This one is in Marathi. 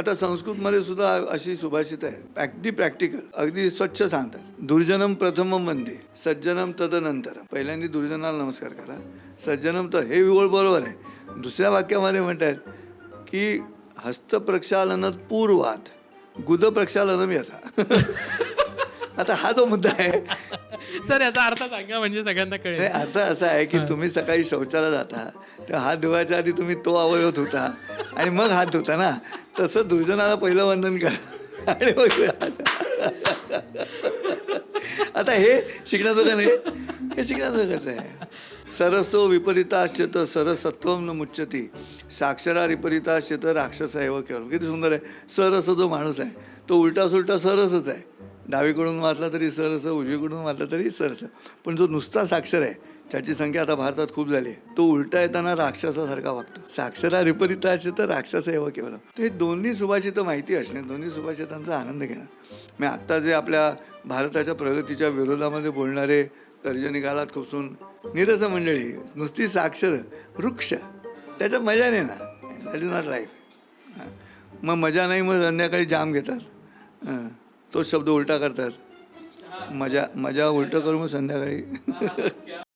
आता संस्कृतमध्ये सुद्धा अशी सुभाषित आहे. अगदी प्रॅक्टिकल अगदी स्वच्छ सांगतात. दुर्जनम प्रथम वंदे सज्जनम तदनंतर पहिल्यांदा दुर्जनाला नमस्कार करा. सज्जनम तर हे विवळ बरोबर आहे. दुसऱ्या वाक्यामध्ये म्हणतात की हस्तप्रक्षालनात पूर्वात गुद प्रक्षालनम यथा. आता हा जो मुद्दा आहे. सर याचा अर्थ सांगा म्हणजे सगळ्यांना कळेल. अर्थ असा आहे की तुम्ही सकाळी शौचाला जाता तर हात धुवायच्या आधी तुम्ही तो अवयव धुता. आणि मग हात धुता ना. तसं दुर्जनाला पहिलं वंदन करा. आणि मग आता हे शिकण्याजोगं नाही. हे शिकण्याजोगंच आहे. सरसो विपरीताश्चेत सरसत्वम न मुच्यती. साक्षरा विपरीताश्चेत राक्षस आहे व केवळ किती सुंदर आहे. सरस जो माणूस आहे तो उलटा सुलटा सरसच आहे. डावीकडून वाचला तरी सरस उजवीकडून वाचला तरी सरस. पण जो नुसता साक्षर आहे ज्याची संख्या आता भारतात खूप झाली आहे. तो उलटा येताना राक्षसासारखा वागतो. साक्षरा विपरीता असे तर राक्षस आहे व केवळ तर हे दोन्ही सुभाषितं माहिती असणे दोन्ही सुभाषितांचा आनंद घेणं. मी आत्ता जे आपल्या भारताच्या प्रगतीच्या विरोधामध्ये बोलणारे तर्जनी कालात खुपसून निरस मंडळी नुसती साक्षर वृक्ष त्याच्यात मजा नाही ना? दॅट इज नॉट लाईफ मग मजा नाही मग संध्याकाळी जाम घेतात. तोच तो शब्द उलटा करतात. मजा मजा उलटं करू मग संध्याकाळी.